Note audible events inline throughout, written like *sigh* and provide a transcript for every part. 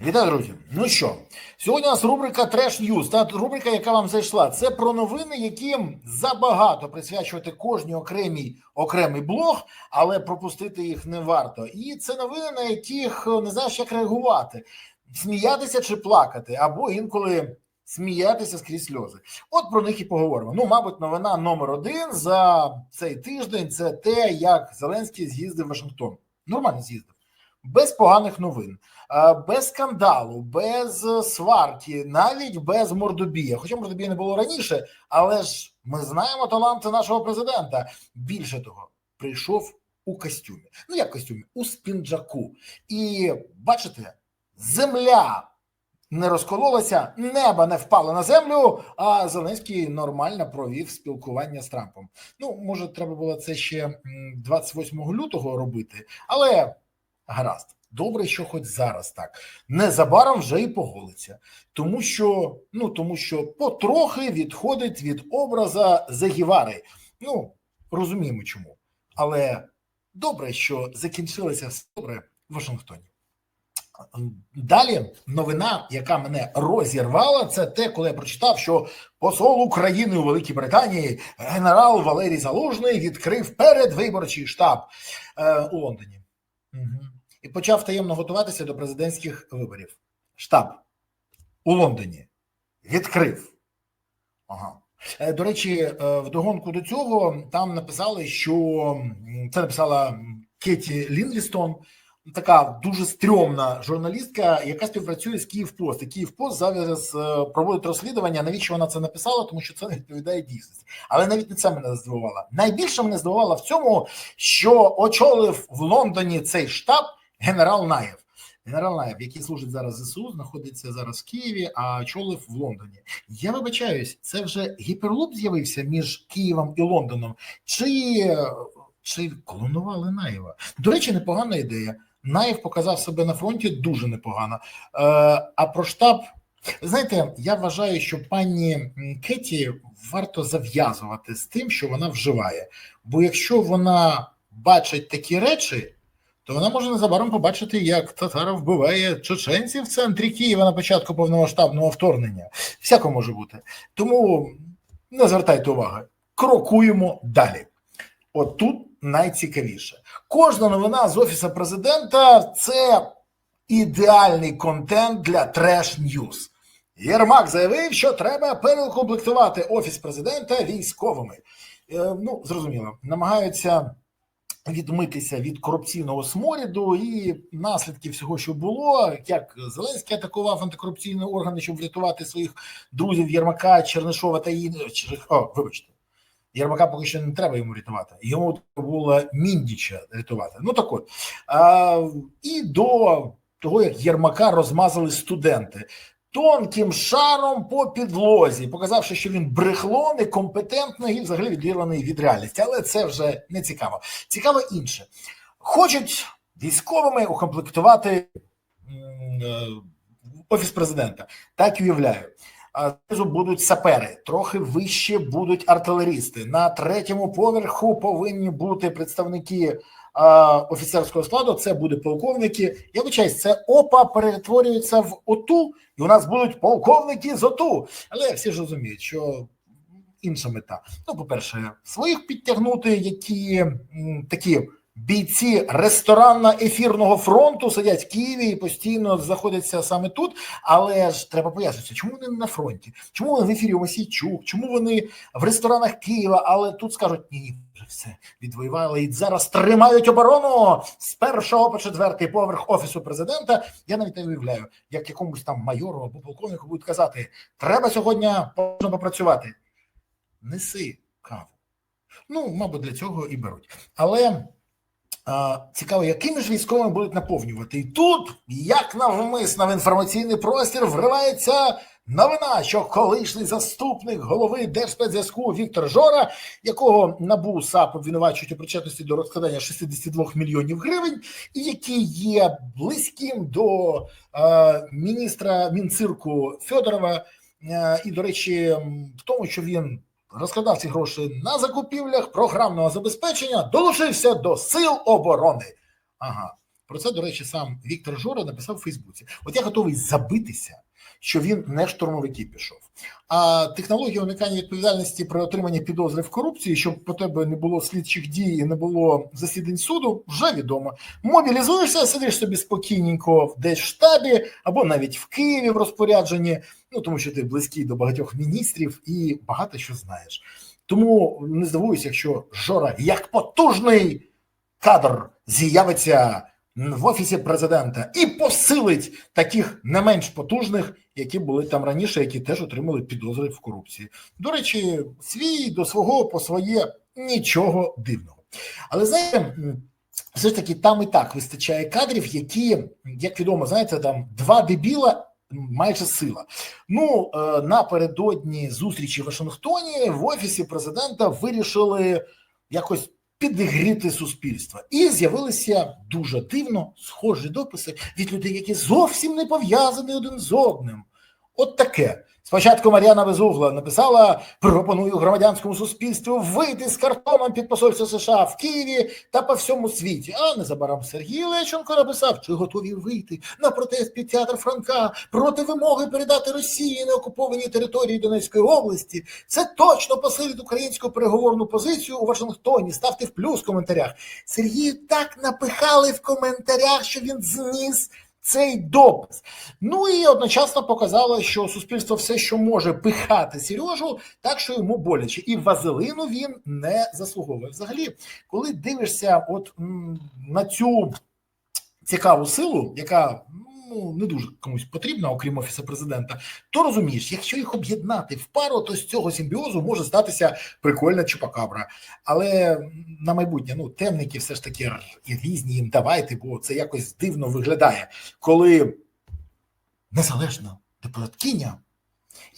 Вітаю, друзі. Ну що, сьогодні у нас рубрика Треш Ньюз. Та рубрика, яка вам зайшла, це про новини, яким забагато присвячувати кожній окремій окремий блог, але пропустити їх не варто. І це новини, на яких не знаєш, як реагувати, сміятися чи плакати, або інколи сміятися скрізь сльози. От про них і поговоримо. Ну, мабуть, новина номер один за цей тиждень це те, як Зеленський з'їздив в Вашингтон. Нормально з'їздив. Без поганих новин, без скандалу, без е, сварки, навіть без мордобія. Хоча мордобія не було раніше, але ж ми знаємо таланти нашого президента. Більше того, прийшов у костюмі. Ну як костюмі? У спінджаку. І бачите, земля не розкололася, неба не впало на землю. А Зеленський нормально провів спілкування з Трампом. Ну, може, треба було це ще 28 лютого робити, але гаразд. Добре, що хоч зараз так. Незабаром вже і поголиться. Тому що, ну, тому що потрохи відходить від образа Загівари. Ну, розуміємо чому. Але добре, що закінчилося все добре в Вашингтоні. Далі новина, яка мене розірвала, це те, коли я прочитав, що посол України у Великій Британії генерал Валерій Залужний відкрив передвиборчий штаб е, у Лондоні. Угу. І почав таємно готуватися до президентських виборів. Штаб у Лондоні відкрив. Ага. Е, До речі, е, вдогонку до цього там написали, що це написала Кеті Лінлістон, така дуже стрьомна журналістка, яка співпрацює з Київпост. І Київпост зараз е, проводить розслідування. Навіщо вона це написала? Тому що це не відповідає дійсності. Але навіть не це мене здивувало. Найбільше мене здивувало в цьому, що очолив в Лондоні цей штаб генерал Наєв. Генерал Наєв, який служить зараз ЗСУ, знаходиться зараз в Києві, а очолив в Лондоні. Я вибачаюсь, це вже гіперлуп з'явився між Києвом і Лондоном. Чи, чи клонували Наєва? До речі, непогана ідея. Наєв показав себе на фронті дуже непогано. Е, а про штаб, знаєте, я вважаю, що пані Кеті варто зав'язувати з тим, що вона вживає. Бо якщо вона бачить такі речі, то вона може незабаром побачити, як Татаров вбиває чеченців в центрі Києва на початку повномасштабного вторгнення. Всяко може бути. Тому не звертайте уваги. Крокуємо далі. От тут найцікавіше. Кожна новина з офісу президента це ідеальний контент для треш ньюз. Єрмак заявив, що треба переукомплектувати офіс президента військовими. Е, ну, зрозуміло, намагаються відмитися від корупційного сморіду і наслідків всього, що було, як Зеленський атакував антикорупційні органи, щоб врятувати своїх друзів Єрмака, Чернишова та інших. О, вибачте. Єрмака поки що не треба йому рятувати. Йому було Міндіча рятувати. Ну так от. А, і до того, як Єрмака розмазали студенти. Тонким шаром по підлозі, показавши, що він брехло, некомпетентний і взагалі відірваний від реальності. Але це вже не цікаво. Цікаво інше. Хочуть військовими укомплектувати е, офіс президента. Так уявляю. Знизу будуть сапери, трохи вище будуть артилерісти. На третьому поверху повинні бути представники офіцерського складу. Це будуть полковники. Я вибачаюсь, це ОПА перетворюється в ОТУ, і у нас будуть полковники з ОТУ. Але всі ж розуміють, що інша мета. Ну, по-перше, своїх підтягнути, які такі бійці ресторанно-ефірного фронту сидять в Києві і постійно знаходяться саме тут. Але ж треба пояснити, чому вони на фронті? Чому вони в ефірі у Мосійчук? Чому вони в ресторанах Києва? Але тут скажуть ні, все відвоювали і зараз тримають оборону з першого по четвертий поверх офісу президента. Я навіть не уявляю, як якомусь там майору або полковнику будуть казати: треба сьогодні попрацювати. Неси каву. Ну, мабуть, для цього і беруть. Але а, цікаво, якими ж військовими будуть наповнювати. І тут, як навмисно в інформаційний простір, вривається новина, що колишній заступник голови Держспецзв'язку Віктор Жора, якого НАБУ САП обвинувачують у причетності до розкладання 62 мільйонів гривень, і який є близьким до е, міністра Мінцирку Федорова, е, і, до речі, в тому, що він розкладав ці гроші на закупівлях програмного забезпечення, долучився до сил оборони. Ага. Про це, до речі, сам Віктор Жора написав у Фейсбуці. От я готовий забитися, що він не штурмовики пішов. А технологія уникання відповідальності при отриманні підозри в корупції, щоб по тебе не було слідчих дій і не було засідань суду, вже відомо. Мобілізуєшся, сидиш собі спокійненько десь в штабі або навіть в Києві в розпорядженні, ну тому що ти близький до багатьох міністрів і багато що знаєш. Тому не здивуюся, якщо Жора як потужний кадр з'явиться в офісі президента і посилить таких не менш потужних, які були там раніше, які теж отримали підозри в корупції. До речі, свій до свого по своє нічого дивного. Але знаєте, все ж таки там і так вистачає кадрів, які, як відомо, знаєте, там два дебіла. Майже сила. Ну е, напередодні зустрічі в Вашингтоні в офісі президента вирішили якось підігріти суспільство. І з'явилися дуже дивно схожі дописи від людей, які зовсім не пов'язані один з одним. От таке. Спочатку Мар'яна Безугла написала: пропоную громадянському суспільству вийти з картоном під посольство США в Києві та по всьому світі. А незабаром Сергій Лещенко написав, чи готові вийти на протест під театр Франка проти вимоги передати Росії на окуповані території Донецької області. Це точно посилить українську переговорну позицію у Вашингтоні. Ставте в плюс в коментарях. Сергію так напихали в коментарях, що він зніс цей допис. Ну і одночасно показало, що суспільство все, що може пихати Сережу, так що йому боляче, і вазелину він не заслуговує. Взагалі, коли дивишся, от на цю цікаву силу, яка ну не дуже комусь потрібна, окрім офісу президента, то розумієш, якщо їх об'єднати в пару, то з цього симбіозу може статися прикольна чупакабра. Але на майбутнє ну темники все ж таки різні їм давайте, бо це якось дивно виглядає, коли незалежна депутаткиня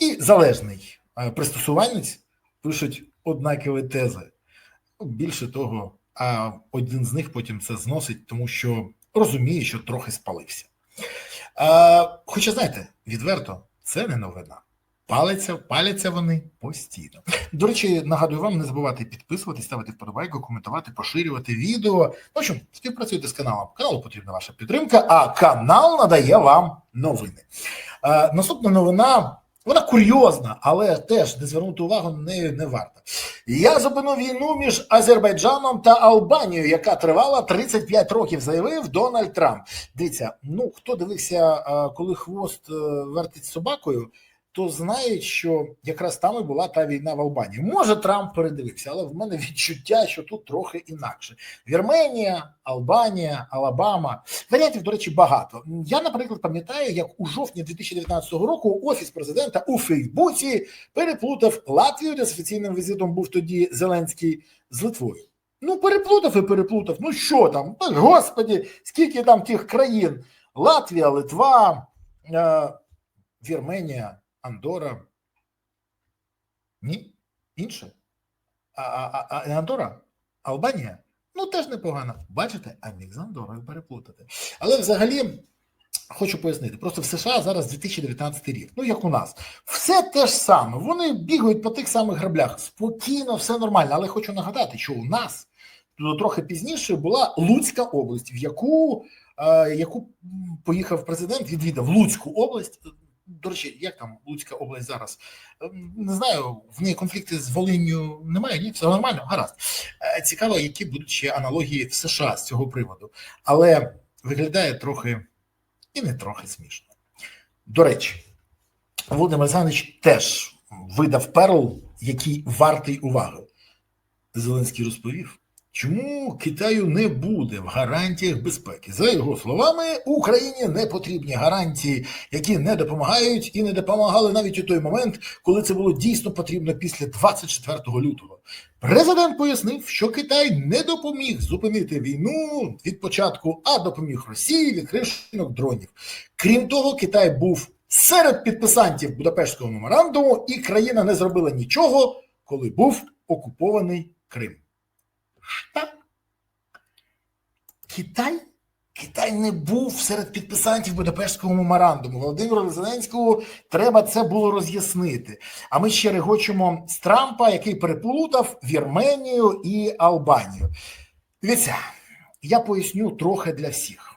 і залежний е, пристосуванець пишуть однакові тези. Більше того, а один з них потім це зносить, тому що розуміє, що трохи спалився. Хоча, знаєте, відверто, це не новина. Паляться, паляться вони постійно. До речі, нагадую вам не забувати підписуватись, ставити вподобайку, коментувати, поширювати відео. В общем, співпрацюйте з каналом. Каналу потрібна ваша підтримка, а канал надає вам новини. Наступна новина. Вона курйозна, але теж не звернути увагу на неї не варто. Я зупинив війну між Азербайджаном та Албанією, яка тривала 35 років, заявив Дональд Трамп. Дивіться, ну хто дивився, коли хвост е, вертить собакою, то знають, що якраз там і була та війна в Албанії. Може, Трамп передивився, але в мене відчуття, що тут трохи інакше. Вірменія, Албанія, Алабама. Варіантів, до речі, багато. Я, наприклад, пам'ятаю, як у жовтні 2019 року офіс президента у Фейсбуці переплутав Латвію, де з офіційним візитом був тоді Зеленський з Литвою. Ну, переплутав і переплутав. Ну що там? Та, Господі, скільки там тих країн? Латвія, Литва, е, Вірменія, Андора. Ні? Інше? А, а, а, Андора? Албанія? Ну, теж непогано. Бачите, а міг з Андорою переплутати. Але взагалі. Хочу пояснити, просто в США зараз 2019 рік, ну як у нас, все те ж саме. Вони бігають по тих самих граблях. Спокійно, все нормально. Але хочу нагадати, що у нас ну, трохи пізніше була Луцька область, в яку, е, яку поїхав президент, відвідав Луцьку область. До речі, як там Луцька область зараз? Ем, Не знаю, в ній конфлікти з Волинню немає, ні, все нормально, гаразд. Е, Цікаво, які будуть ще аналогії в США з цього приводу. Але виглядає трохи і не трохи смішно. До речі, Володимир Олександрович теж видав перл, який вартий уваги. Зеленський розповів, чому Китаю не буде в гарантіях безпеки. За його словами, Україні не потрібні гарантії, які не допомагають і не допомагали навіть у той момент, коли це було дійсно потрібно після 24 лютого. Президент пояснив, що Китай не допоміг зупинити війну від початку, а допоміг Росії відкривши ринок дронів. Крім того, Китай був серед підписантів Будапештського меморандуму, і країна не зробила нічого, коли був окупований Крим. Китай? Китай не був серед підписантів Будапештського меморандуму. Володимиру Зеленському треба це було роз'яснити. А ми ще регочемо з Трампа, який переплутав Вірменію і Албанію. Дивіться, я поясню трохи для всіх.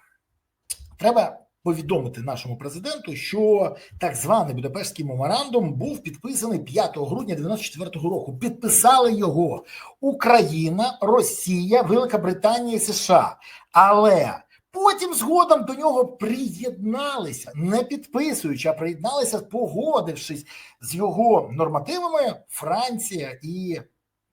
треба повідомити нашому президенту, що так званий Будапештський меморандум був підписаний 5 грудня 94-го року. Підписали його Україна, Росія, Велика Британія США. Але потім згодом до нього приєдналися, не підписуючи, а приєдналися, погодившись з його нормативами Франція і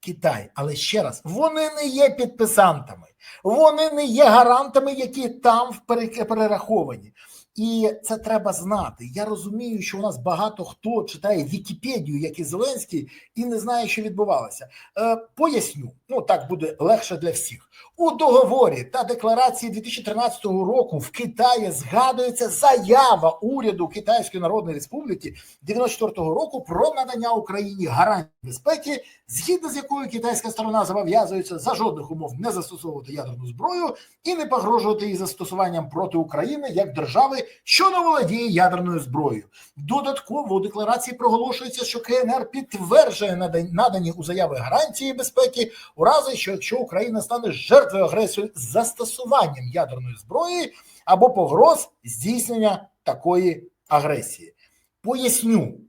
Китай. Але ще раз, вони не є підписантами, вони не є гарантами, які там пере- перераховані. І це треба знати. Я розумію, що у нас багато хто читає Вікіпедію, як і Зеленський, і не знає, що відбувалося. Е, поясню, ну так буде легше для всіх. У договорі та декларації 2013 року в Китаї згадується заява уряду Китайської Народної Республіки 94 року про надання Україні гарантій безпеки, згідно з якою китайська сторона зобов'язується за жодних умов не застосовувати ядерну зброю і не погрожувати її застосуванням проти України як держави, що не володіє ядерною зброєю. Додатково у декларації проголошується, що КНР підтверджує надані у заяви гарантії безпеки у разі, що якщо Україна стане жертвою агресії з застосуванням ядерної зброї або погроз здійснення такої агресії. Поясню,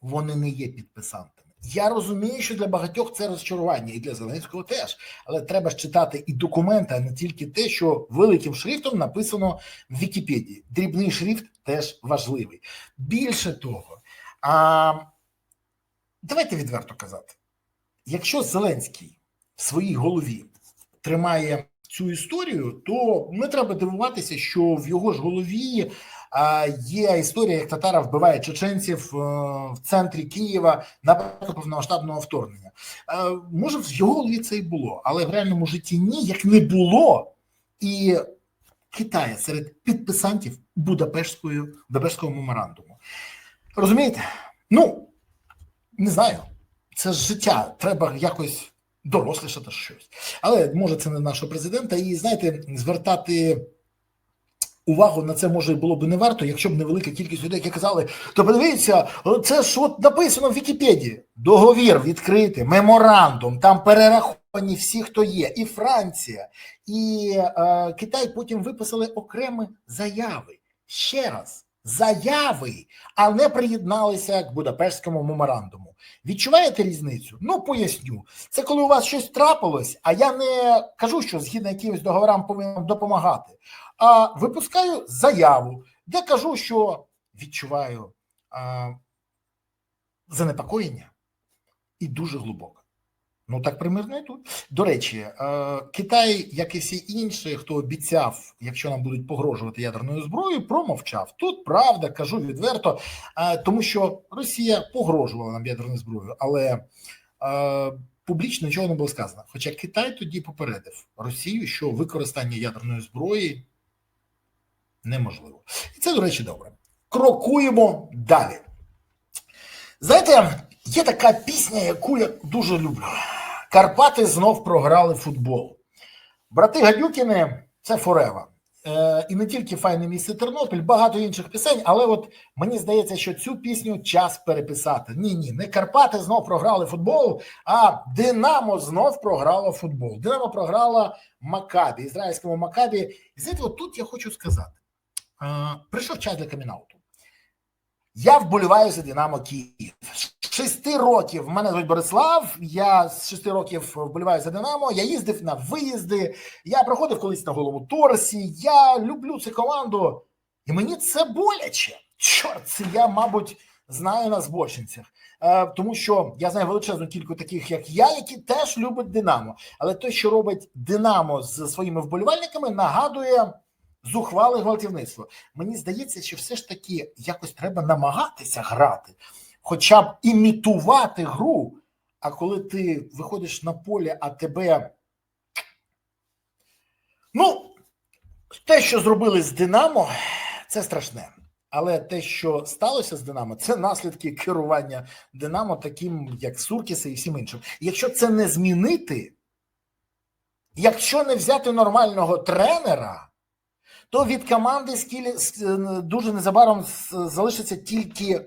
вони не є підписантами. Я розумію, що для багатьох це розчарування, і для Зеленського теж. Але треба ж читати і документи, а не тільки те, що великим шрифтом написано в Вікіпедії. Дрібний шрифт теж важливий. Більше того, а, давайте відверто казати: якщо Зеленський в своїй голові тримає цю історію, то не треба дивуватися, що в його ж голові є історія, як татара вбиває чеченців е, в центрі Києва на початку повномасштабного вторгнення. Е, Може, в його голові це і було, але в реальному житті ні, як не було. І Китая серед підписантів Будапештської Будапештського меморандуму. Розумієте? Ну не знаю. Це ж життя. Треба якось дорослішати щось. Але може це не нашого президента. І знаєте, звертати увагу на це може було б не варто, якщо б невелика кількість людей, які казали, то подивіться, це ж от написано в Вікіпедії. Договір відкритий, меморандум, там перераховані всі, хто є, і Франція, і е, Китай потім виписали окремі заяви. Ще раз, заяви, а не приєдналися к Будапештському меморандуму. Відчуваєте різницю? Ну поясню. Це коли у вас щось трапилось, а я не кажу, що згідно якимось договорам повинен допомагати, а випускаю заяву, де кажу, що відчуваю а, занепокоєння і дуже глибоко. Ну так примірно і тут. До речі, Китай, як і всі інші, хто обіцяв, якщо нам будуть погрожувати ядерною зброєю, промовчав. Тут правда, кажу відверто, тому що Росія погрожувала нам ядерною зброєю, але публічно нічого не було сказано. Хоча Китай тоді попередив Росію, що використання ядерної зброї неможливо. І це, до речі, добре. Крокуємо далі. Знаєте, є така пісня, яку я дуже люблю. Карпати знов програли футбол. Брати Гадюкіни це Форева. Е, і не тільки файне місце Тернопіль, багато інших пісень, але от мені здається, що цю пісню час переписати. Ні, ні, не Карпати знов програли футбол, а Динамо знов програло футбол. Динамо програла Макабі, ізраїльському Макабі. І знаєте, от тут я хочу сказати: прийшов час для камінауту. Я вболіваю за Динамо Київ. Шести років мене звуть Борислав. Я з шести років вболіваю за Динамо. Я їздив на виїзди. Я проходив колись на голому торсі. Я люблю цю команду, і мені це боляче. Чорт, це я, мабуть, знаю на збочинцях. Е, тому що я знаю величезну кількість таких, як я, які теж люблять Динамо. Але те, що робить Динамо з своїми вболівальниками, нагадує зухвале гвалтівництво. Мені здається, що все ж таки якось треба намагатися грати, хоча б імітувати гру. А коли ти виходиш на поле, а тебе. Ну, те, що зробили з Динамо, це страшне. Але те, що сталося з Динамо, це наслідки керування Динамо, таким як Суркіса і всім іншим. Якщо це не змінити, якщо не взяти нормального тренера, то від команди скілі дуже незабаром залишиться тільки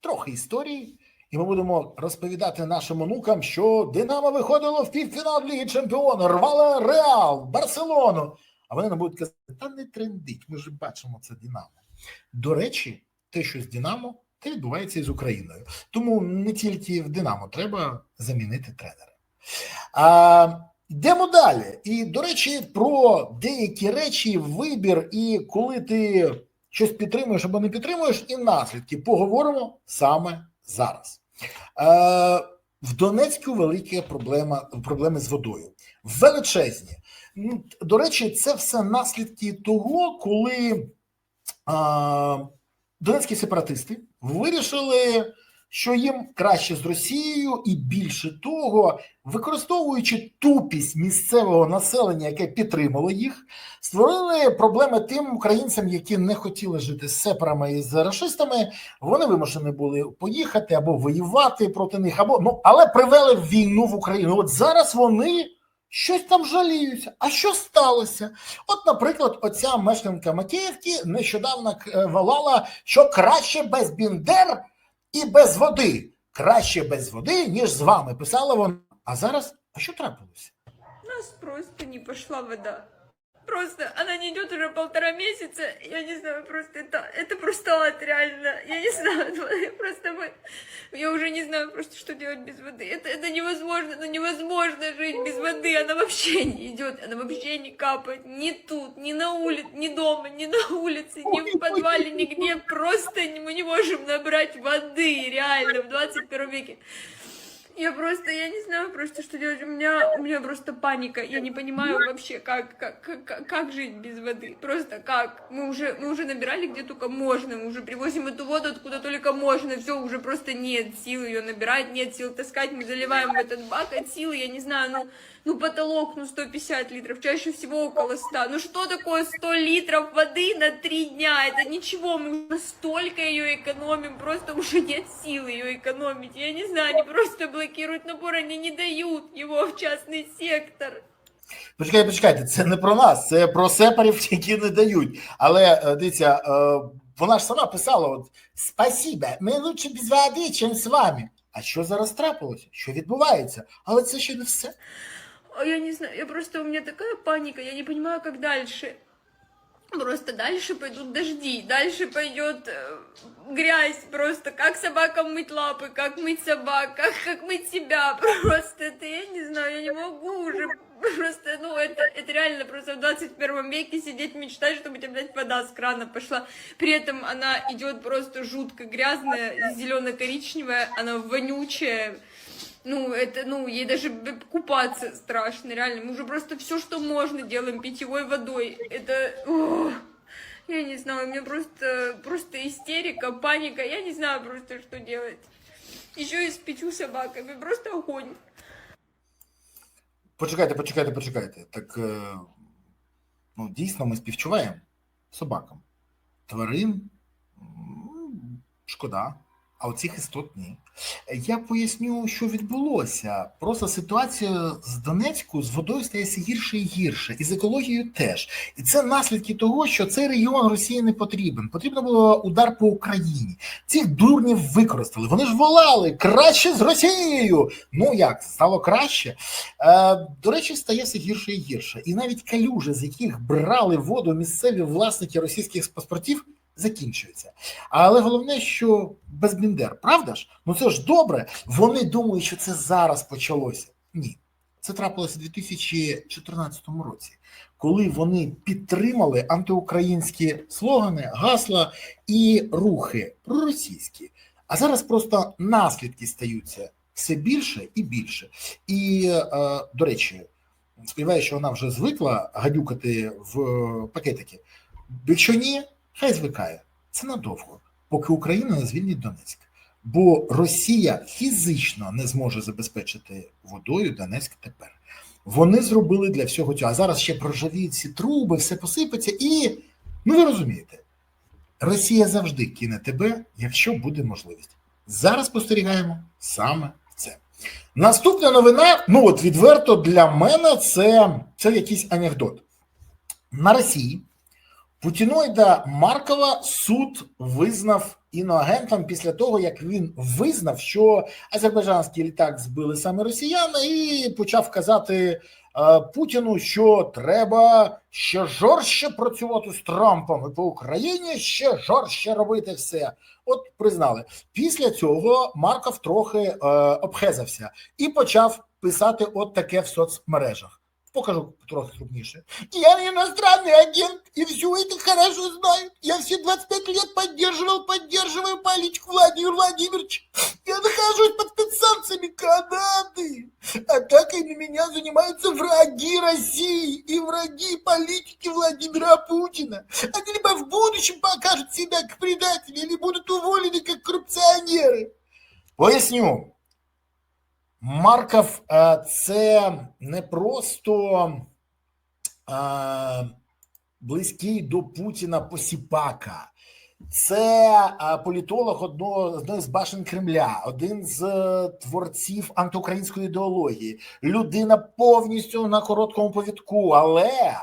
трохи історії, і ми будемо розповідати нашим онукам, що Динамо виходило в півфінал Ліги Чемпіонів, рвала Реал, Барселону. А вони нам будуть казати, та не трендить, ми ж бачимо це Динамо. До речі, те, що з Динамо, те відбувається і з Україною. Тому не тільки в Динамо треба замінити тренера. А, йдемо далі. І, до речі, про деякі речі, вибір, і коли ти щось підтримуєш або не підтримуєш, і наслідки поговоримо саме зараз. Е, в Донецьку великі проблема, проблеми з водою. Величезні. До речі, це все наслідки того, коли а, донецькі сепаратисти вирішили, що їм краще з Росією, і більше того, використовуючи тупість місцевого населення, яке підтримало їх, створили проблеми тим українцям, які не хотіли жити з сепарами і з рашистами. Вони вимушені були поїхати або воювати проти них, або ну але привели війну в Україну. От зараз вони. Щось там жаліються. А що сталося? От, наприклад, оця мешканка Макіївки нещодавно е, волала, що краще без біндер і без води. Краще без води, ніж з вами. Писала вона. А зараз, а що трапилося? Нас просто не пошла вода. Просто она не идет уже полтора месяца. Я не знаю, просто это, это просто ад, реально. Я не знаю, *laughs* просто мы... Я уже не знаю просто, что делать без воды. Это, это невозможно, ну невозможно жить без воды. Она вообще не идет, она вообще не капает. Ни тут, ни на улице, ни дома, ни на улице, ни в подвале, нигде. Просто мы не можем набрать воды, реально, в 21 веке. Я просто, я не знаю просто, что делать. У меня, у меня просто паника. Я не понимаю вообще, как, как, как, как жить без воды. Просто как. Мы уже, мы уже набирали где только можно. Мы уже привозим эту воду откуда только можно. Все, уже просто нет сил ее набирать, нет сил таскать. Мы заливаем в этот бак от силы, я не знаю, ну, ну потолок, ну 150 литров, чаще всего около 100. Ну что такое 100 литров воды на 3 дня? Это ничего, мы настолько ее экономим, просто уже нет сил ее экономить. Я не знаю, они просто блокируют набор, они не дают его в частный сектор. Почекайте, почекайте, це не про нас, це про сепарів, *laughs* які не дають. Але е, дивіться, е, вона ж сама писала: от спасибо, ми лучше без води, чим з вами. А що зараз трапилося? Що відбувається? Але це ще не все. А Я не знаю, я просто, у меня такая паника, я не понимаю, как дальше. Просто дальше пойдут дожди, дальше пойдет э, грязь просто, как собакам мыть лапы, как мыть собак, как, как мыть себя, *laughs* просто это я не знаю, я не могу уже, просто, ну это, это реально просто в 21 веке сидеть мечтать, чтобы у тебя, блядь, вода с крана пошла, при этом она идет просто жутко грязная, зелено-коричневая, она вонючая, ну, это, ну, ей даже б- купаться страшно, реально. Мы уже просто все, что можно, делаем питьевой водой. Это... ох, я не знаю, у меня просто, просто истерика, паника. Я не знаю просто, что делать. Еще и с пятью собаками. Просто огонь. Почекайте, почекайте, почекайте. Так е, ну, дійсно ми співчуваємо собакам. Тварин м, шкода, А оцих істот ні. Я поясню, що відбулося. Просто ситуація з Донецьку з водою стається гірше і гірше, і з екологією теж. І це наслідки того, що цей регіон Росії не потрібен. Потрібно було удар по Україні. Цих дурнів використали. Вони ж волали краще з Росією. Ну як стало краще? Е, до речі, стає все гірше і гірше. І навіть калюжі, з яких брали воду місцеві власники російських паспортів, закінчуються. Але головне, що без Біндер, правда ж? Ну це ж добре. Вони думають, що це зараз почалося. Ні. Це трапилося у 2014 році, коли вони підтримали антиукраїнські слогани, гасла і рухи проросійські. А зараз просто наслідки стаються все більше і більше. І, е, до речі, сподіваюся, що вона вже звикла гадюкати в пакетики. Якщо ні, хай звикає. Це надовго, поки Україна не звільнить Донецьк. Бо Росія фізично не зможе забезпечити водою Донецьк тепер. Вони зробили для всього цього. А зараз ще проржавіють ці труби, все посипеться, і ну ви розумієте, Росія завжди кине тебе, якщо буде можливість. Зараз спостерігаємо саме це. Наступна новина, ну от відверто для мене, це, це якийсь анекдот. На Росії Путіноїда Маркова суд визнав іноагентом після того, як він визнав, що азербайджанський літак збили саме росіяни, і почав казати е, Путіну, що треба ще жорстче працювати з Трампом і по Україні ще жорстче робити все. От признали. Після цього Марков трохи е, обхезався і почав писати от таке в соцмережах. Покажу трохи крупніше. Я иностранный агент, и все это хорошо знают. Я все 25 лет поддерживал, поддерживаю политику Владимира Владимировича. Я нахожусь под спецсанкциями Канады. Атакой на меня занимаются враги России и враги политики Владимира Путина. Они либо в будущем покажут себя как предатели, или будут уволены как коррупционеры. Поясню. Марков е, це не просто е, близький до Путіна посіпака, це е, політолог одного одної з башен Кремля, один з творців антиукраїнської ідеології, людина повністю на короткому повідку, але.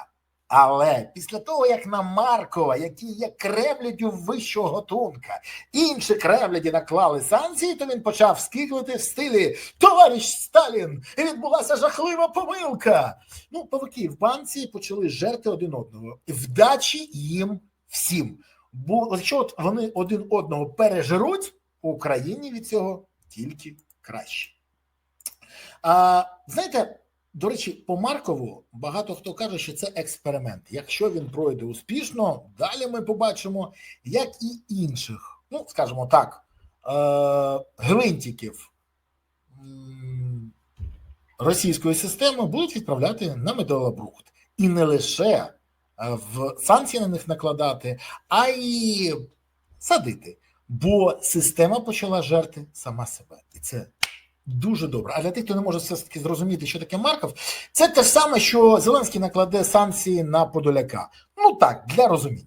Але після того, як на Маркова, який є кремлядю вищого готунка, інші кремляді наклали санкції, то він почав скиглити в стилі Товариш Сталін! І Відбулася жахлива помилка. Ну, павуки в банці почали жерти один одного. Вдачі їм всім. Бо якщо от вони один одного пережируть, Україні від цього тільки краще. А, знаєте, до речі, по Маркову багато хто каже, що це експеримент. Якщо він пройде успішно, далі ми побачимо, як і інших, ну скажімо так, е- гвинтиків російської системи будуть відправляти на металобрухт. І не лише е, в санкції на них накладати, а й садити. Бо система почала жерти сама себе. І це Дуже добре. А для тих, хто не може все ж таки зрозуміти, що таке Марков, це те ж саме, що Зеленський накладе санкції на Подоляка. Ну так, для розуміння.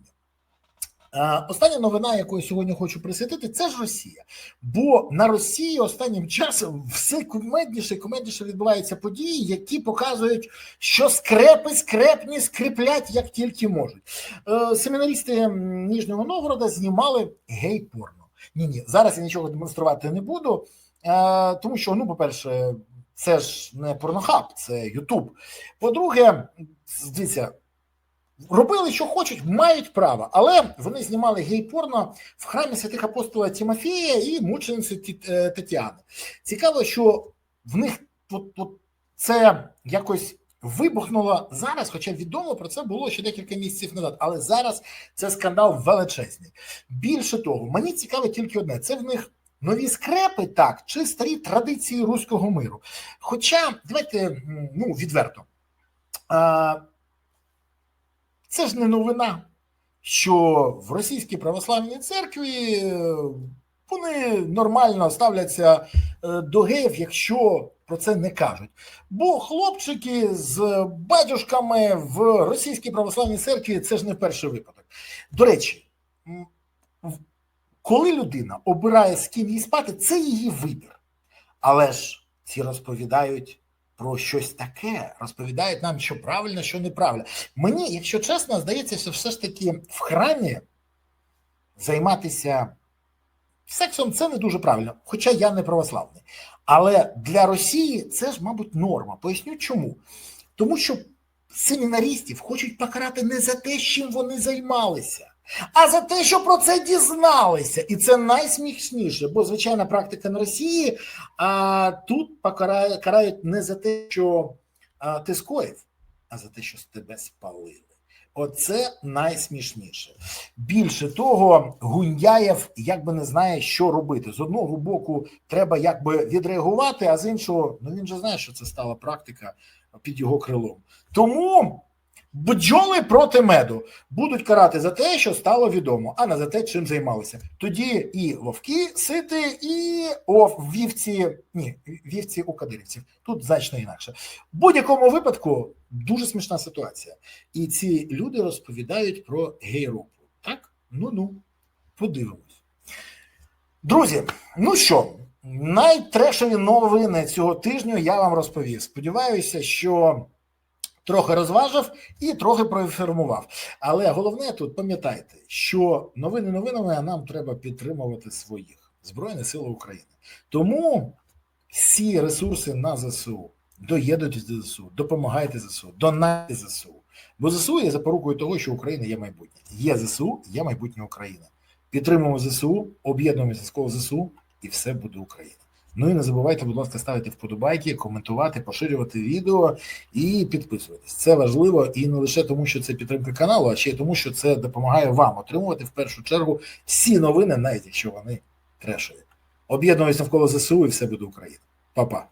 Е, Остання новина, яку я сьогодні хочу присвятити, це ж Росія. Бо на Росії останнім часом все кумедніше і кумедніше відбуваються події, які показують, що скрепи скрепні скріплять як тільки можуть. Е, Семінаристи Ніжнього Новгорода знімали гей-порно. Ні, ні, зараз я нічого демонструвати не буду. Е, тому що, ну, по-перше, це ж не порнохаб, це Ютуб. По-друге, дивіться, робили, що хочуть, мають право, але вони знімали гей-порно в храмі святих апостола Тимофія і мучениці е, Тетяни. Цікаво, що в них от, от це якось вибухнуло зараз, хоча відомо про це було ще декілька місяців назад, але зараз це скандал величезний. Більше того, мені цікаво тільки одне: це в них нові скрепи, так, чи старі традиції руського миру. Хоча, давайте ну, відверто. Це ж не новина, що в російській православній церкві е, вони нормально ставляться е, до геїв, якщо про це не кажуть. Бо хлопчики з батюшками в російській православній церкві це ж не перший випадок. До речі, коли людина обирає з ким їй спати, це її вибір. Але ж ці розповідають про щось таке, розповідають нам, що правильно, що неправильно. Мені, якщо чесно, здається, що все ж таки в храмі займатися сексом це не дуже правильно, хоча я не православний. Але для Росії це ж, мабуть, норма. Поясню чому. Тому що семінаристів хочуть покарати не за те, чим вони займалися, а за те, що про це дізналися. І це найсмішніше, бо звичайна практика на Росії а тут покарає, карають не за те, що а, ти скоїв, а за те, що тебе спалили. Оце найсмішніше. Більше того, Гундяєв якби не знає, що робити. З одного боку, треба якби відреагувати, а з іншого, ну він же знає, що це стала практика під його крилом. Тому бджоли проти меду будуть карати за те, що стало відомо, а не за те, чим займалися. Тоді і вовки сити, і о, вівці, ні, вівці у кадирівців. Тут значно інакше. В будь-якому випадку дуже смішна ситуація. І ці люди розповідають про гейропу. Так? Ну ну, подивимось. Друзі, ну що, найтрешові новини цього тижня я вам розповів. Сподіваюся, що Трохи розважив і трохи проінформував. Але головне тут пам'ятайте, що новини новинами, а нам треба підтримувати своїх Збройні Сили України. Тому всі ресурси на ЗСУ доєднуйтесь до ЗСУ, допомагайте ЗСУ, донайте ЗСУ. Бо ЗСУ є запорукою того, що Україна є майбутнє. Є ЗСУ, є майбутнє України. Підтримуємо ЗСУ, об'єднуємося навколо ЗСУ, і все буде Україна. Ну і не забувайте, будь ласка, ставити вподобайки, коментувати, поширювати відео і підписуватись. Це важливо і не лише тому, що це підтримка каналу, а ще й тому, що це допомагає вам отримувати в першу чергу всі новини, навіть якщо вони трешові. Об'єднуюся навколо ЗСУ, і все буде Україна. Па-па.